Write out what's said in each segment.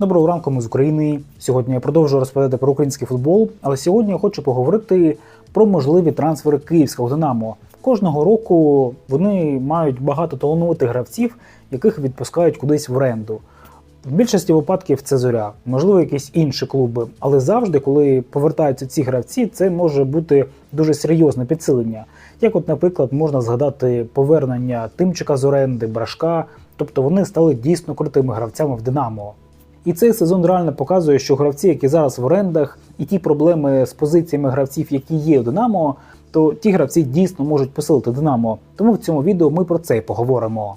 Доброго ранку, ми з України. Сьогодні я продовжую розповідати про український футбол, але сьогодні я хочу поговорити про можливі трансфери київського Динамо. Кожного року вони мають багато талановитих гравців, яких відпускають кудись в оренду. В більшості випадків це зоря, можливо, якісь інші клуби. Але завжди, коли повертаються ці гравці, це може бути дуже серйозне підсилення. Як, от, наприклад, можна згадати повернення Тимчика з оренди, Брашка, тобто вони стали дійсно крутими гравцями в Динамо. І цей сезон реально показує, що гравці, які зараз в орендах, і ті проблеми з позиціями гравців, які є у Динамо, то ті гравці дійсно можуть посилити Динамо. Тому в цьому відео ми про це й поговоримо.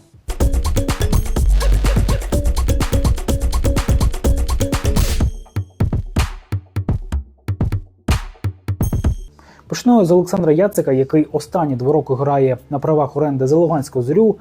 Почну з Олександра Яцика, який останні два роки грає на правах оренди за Луганську зорю.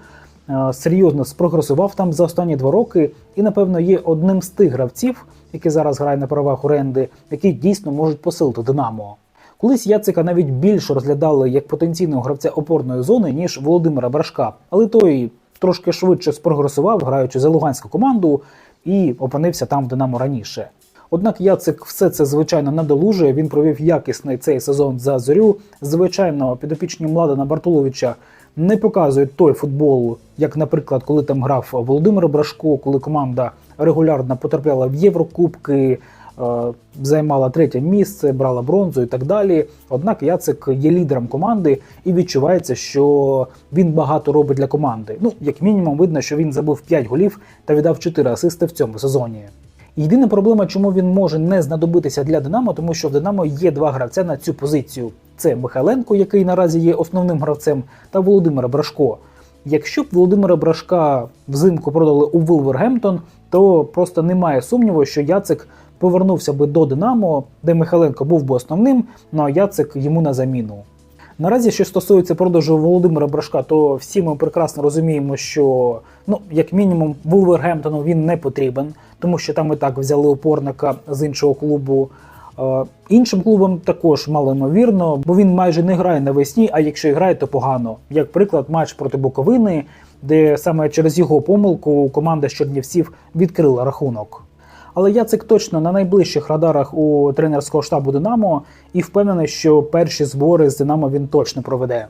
Е, Серйозно спрогресував там за останні два роки, і, напевно, є одним з тих гравців, які зараз грає на правах оренди, які дійсно можуть посилити Динамо. Колись Яцика навіть більше розглядали як потенційного гравця опорної зони, ніж Володимира Брашка, але той трошки швидше спрогресував, граючи за луганську команду, і опинився там в Динамо раніше. Однак Яцик все це звичайно надолужує. Він провів якісний цей сезон за зорю. Звичайно, підопічні Младена Бартуловича не показують той футбол, як, наприклад, коли там грав Володимир Брашко, коли команда регулярно потрапляла в Єврокубки, е, займала третє місце, брала бронзу і так далі. Однак Яцик є лідером команди і відчувається, що він багато робить для команди. Ну, як мінімум, видно, що він забив 5 голів та віддав 4 асисти в цьому сезоні. Єдина проблема, чому він може не знадобитися для Динамо, тому що в Динамо є два гравця на цю позицію: це Михайленко, який наразі є основним гравцем, та Володимир Брашко. Якщо б Володимира Брашка взимку продали у Вулвергемптон, то просто немає сумніву, що Яцик повернувся би до Динамо, де Михайленко був би основним, ну а Яцик йому на заміну. Наразі, що стосується продажу Володимира Брашка, то всі ми прекрасно розуміємо, що ну, як мінімум, Вулвергемптону він не потрібен, тому що там і так взяли опорника з іншого клубу. Е, іншим клубам також мало ймовірно, бо він майже не грає навесні, а якщо і грає, то погано. Як приклад, матч проти Буковини, де саме через його помилку команда з Чернівців відкрила рахунок. Але Яцик точно на найближчих радарах у тренерського штабу Динамо і впевнений, що перші збори з Динамо він точно проведе.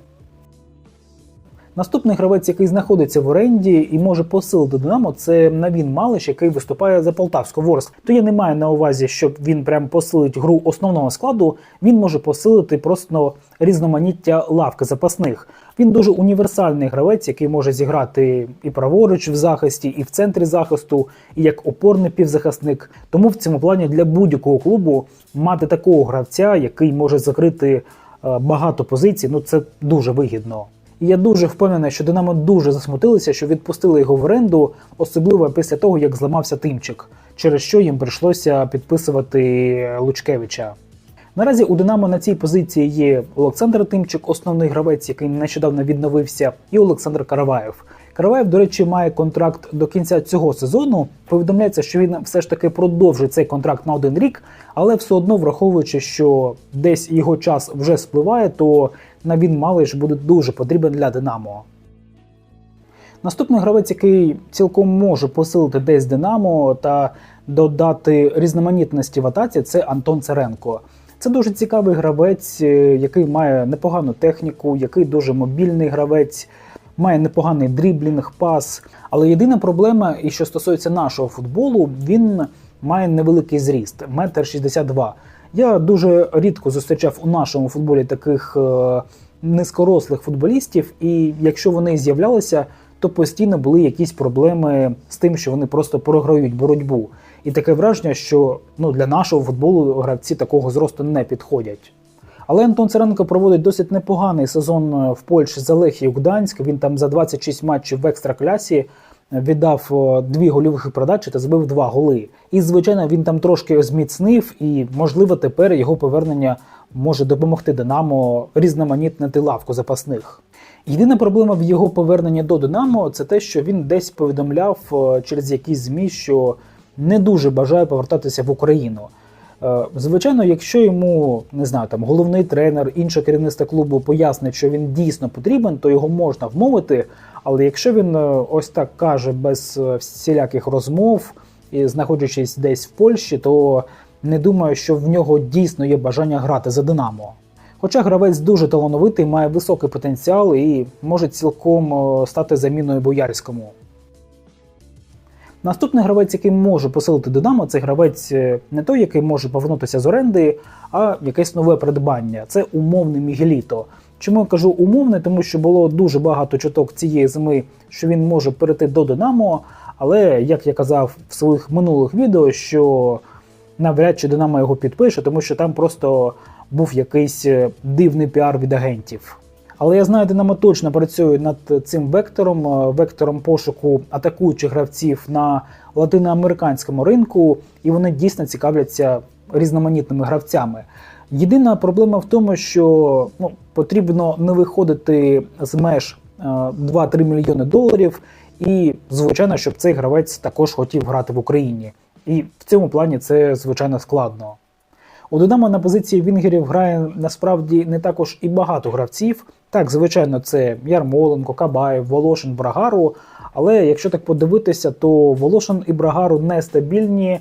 Наступний гравець, який знаходиться в оренді і може посилити Динамо, це Навін Малиш, який виступає за Полтавську Ворск. То я не маю на увазі, щоб він прям посилить гру основного складу. Він може посилити просто різноманіття лавки запасних. Він дуже універсальний гравець, який може зіграти і праворуч в захисті, і в центрі захисту, і як опорний півзахисник. Тому в цьому плані для будь-якого клубу мати такого гравця, який може закрити е, багато позицій, ну це дуже вигідно. І я дуже впевнений, що Динамо дуже засмутилися, що відпустили його в оренду, особливо після того, як зламався Тимчик, через що їм прийшлося підписувати Лучкевича. Наразі у Динамо на цій позиції є Олександр Тимчик, основний гравець, який нещодавно відновився, і Олександр Караваєв. Караваєв, до речі, має контракт до кінця цього сезону. Повідомляється, що він все ж таки продовжить цей контракт на один рік, але все одно, враховуючи, що десь його час вже спливає, то на Навін Малиш буде дуже потрібен для Динамо. Наступний гравець, який цілком може посилити десь Динамо та додати різноманітності в атаці, це Антон Церенко. Це дуже цікавий гравець, е, який має непогану техніку, який дуже мобільний гравець, має непоганий дріблінг, пас. Але єдина проблема, і що стосується нашого футболу, він має невеликий зріст 1,62 м. Я дуже рідко зустрічав у нашому футболі таких е, низькорослих футболістів, і якщо вони з'являлися, то постійно були якісь проблеми з тим, що вони просто програють боротьбу. І таке враження, що ну, для нашого футболу гравці такого зросту не підходять. Але Антон Царенко проводить досить непоганий сезон в Польщі за Лехію Гданськ. Він там за 26 матчів в екстраклясі віддав дві гольових передачі та збив два голи. І, звичайно, він там трошки зміцнив, і, можливо, тепер його повернення може допомогти Динамо різноманітнити лавку запасних. Єдина проблема в його поверненні до Динамо це те, що він десь повідомляв через якісь змі, що не дуже бажає повертатися в Україну. Звичайно, якщо йому не знаю, там головний тренер, інше керівництво клубу пояснить, що він дійсно потрібен, то його можна вмовити. Але якщо він ось так каже без всіляких розмов, і знаходячись десь в Польщі, то не думаю, що в нього дійсно є бажання грати за Динамо. Хоча гравець дуже талановитий, має високий потенціал і може цілком е, стати заміною Боярському. Наступний гравець, який може посилити Динамо, це гравець е, не той, який може повернутися з оренди, а якесь нове придбання. Це умовний Мігеліто. Чому я кажу умовний? Тому що було дуже багато чуток цієї зими, що він може перейти до Динамо. Але як я казав в своїх минулих відео, що навряд чи Динамо його підпише, тому що там просто був якийсь е, дивний піар від агентів. Але я знаю, Динамо точно працює над цим вектором, е, вектором пошуку атакуючих гравців на латиноамериканському ринку, і вони дійсно цікавляться різноманітними гравцями. Єдина проблема в тому, що ну, потрібно не виходити з меж е, 2-3 мільйони доларів, і звичайно, щоб цей гравець також хотів грати в Україні. І в цьому плані це звичайно складно. У Динамо на позиції Вінгерів грає насправді не також і багато гравців. Так, звичайно, це Ярмоленко, Кабаєв, Волошин, Брагару. Але якщо так подивитися, то Волошин і Брагару нестабільні.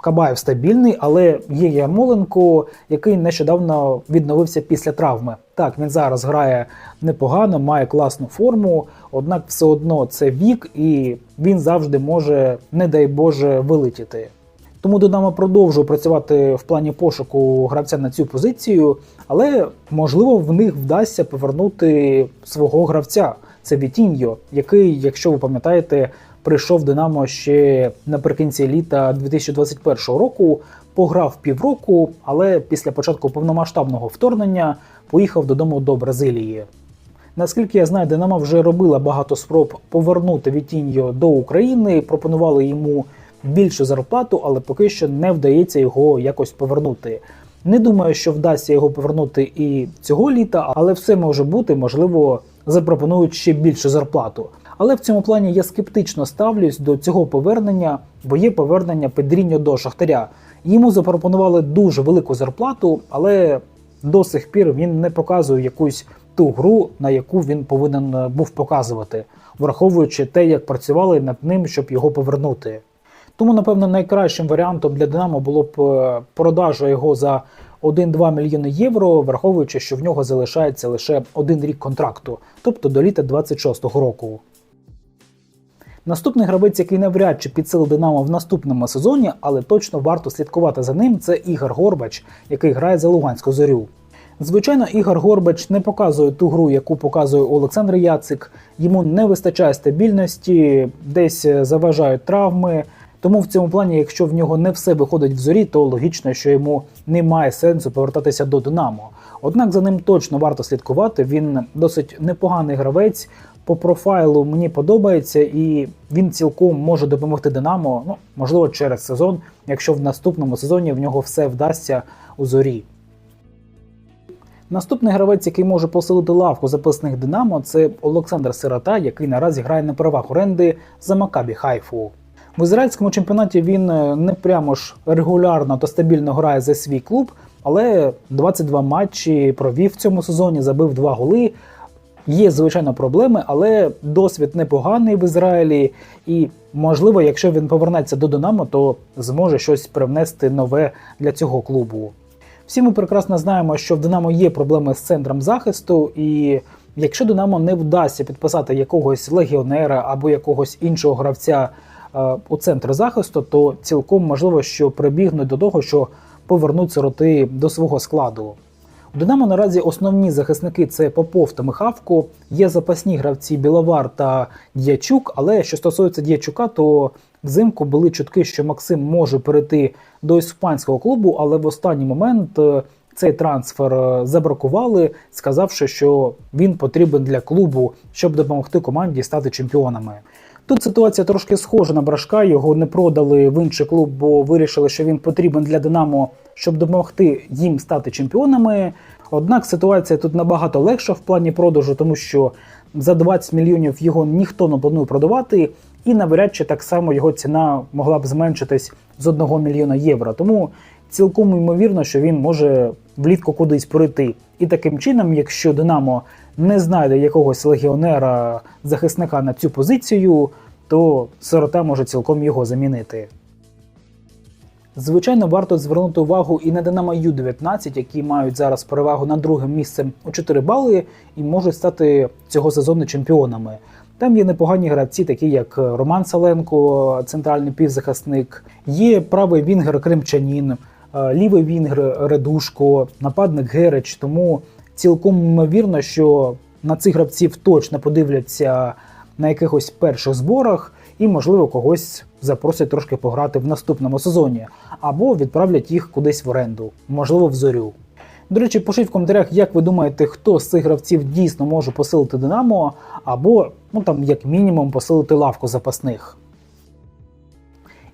Кабаєв стабільний, але є Ярмоленко, який нещодавно відновився після травми. Так, він зараз грає непогано, має класну форму, однак все одно це вік, і він завжди може, не дай Боже, вилетіти. Тому Динамо продовжує працювати в плані пошуку гравця на цю позицію, але можливо в них вдасться повернути свого гравця. Це Вітіньо, який, якщо ви пам'ятаєте, прийшов Динамо ще наприкінці літа 2021 року, пограв півроку, але після початку повномасштабного вторгнення поїхав додому до Бразилії. Наскільки я знаю, Динамо вже робила багато спроб повернути Вітіньо до України, пропонували йому більшу зарплату, але поки що не вдається його якось повернути. Не думаю, що вдасться його повернути і цього літа, але все може бути, можливо, запропонують ще більшу зарплату. Але в цьому плані я скептично ставлюсь до цього повернення, бо є повернення Педріньо до Шахтаря. Йому запропонували дуже велику зарплату, але до сих пір він не показує якусь ту гру, на яку він повинен е, був показувати, враховуючи те, як працювали над ним, щоб його повернути. Тому, напевно, найкращим варіантом для Динамо було б е, продажа його за 1-2 мільйони євро, враховуючи, що в нього залишається лише один рік контракту, тобто до літа 26-го року. Наступний гравець, який навряд чи підсилив Динамо в наступному сезоні, але точно варто слідкувати за ним, це Ігор Горбач, який грає за Луганську зорю. Звичайно, Ігор Горбач не показує ту гру, яку показує Олександр Яцик. Йому не вистачає стабільності, десь е, заважають травми. Тому в цьому плані, якщо в нього не все виходить в зорі, то логічно, що йому немає сенсу повертатися до Динамо. Однак за ним точно варто слідкувати. Він досить непоганий гравець. По профайлу мені подобається, і він цілком може допомогти Динамо. Ну можливо, через сезон, якщо в наступному сезоні в нього все вдасться у зорі. Наступний гравець, який може посилити лавку запасних Динамо, це Олександр Сирота, який наразі грає на правах оренди за Макабі Хайфу. В ізраїльському чемпіонаті він е, не прямо ж регулярно та стабільно грає за свій клуб, але 22 матчі провів в цьому сезоні, забив 2 голи. Є, звичайно, проблеми, але досвід непоганий в Ізраїлі, і можливо, якщо він повернеться до Динамо, то зможе щось привнести нове для цього клубу. Всі ми прекрасно знаємо, що в Динамо є проблеми з центром захисту, і якщо Динамо не вдасться підписати якогось легіонера або якогось іншого гравця у центр захисту, то цілком можливо, що прибігнуть до того, що повернуть сироти до свого складу. У Динамо наразі основні захисники це Попов та Михавко. Є запасні гравці Біловар та Дячук. Але що стосується Дячука, то взимку були чутки, що Максим може перейти до іспанського клубу, але в останній момент е, цей трансфер е, забракували, сказавши, що він потрібен для клубу, щоб допомогти команді стати чемпіонами. Тут ситуація трошки схожа на брашка. Його не продали в інший клуб, бо вирішили, що він потрібен для Динамо, щоб допомогти їм стати чемпіонами. Однак ситуація тут набагато легша в плані продажу, тому що за 20 мільйонів його ніхто не планує продавати, і навряд чи так само його ціна могла б зменшитись з 1 мільйона євро. Тому цілком ймовірно, що він може влітку кудись пройти. І таким чином, якщо Динамо не знайде якогось легіонера захисника на цю позицію, то сирота може цілком його замінити. Звичайно, варто звернути увагу і на Динамо Ю-19, які мають зараз перевагу над другим місцем у 4 бали і можуть стати цього сезону чемпіонами. Там є непогані гравці, такі як Роман Саленко, центральний півзахисник, є правий вінгер Кримчанін, е, лівий вінгер Редушко, нападник Герич. Тому цілком ймовірно, що на цих гравців точно подивляться на якихось перших зборах і, можливо, когось запросять трошки пограти в наступному сезоні, або відправлять їх кудись в оренду, можливо, в зорю. До речі, пишіть в коментарях, як ви думаєте, хто з цих гравців дійсно може посилити Динамо, або, ну там, як мінімум, посилити лавку запасних.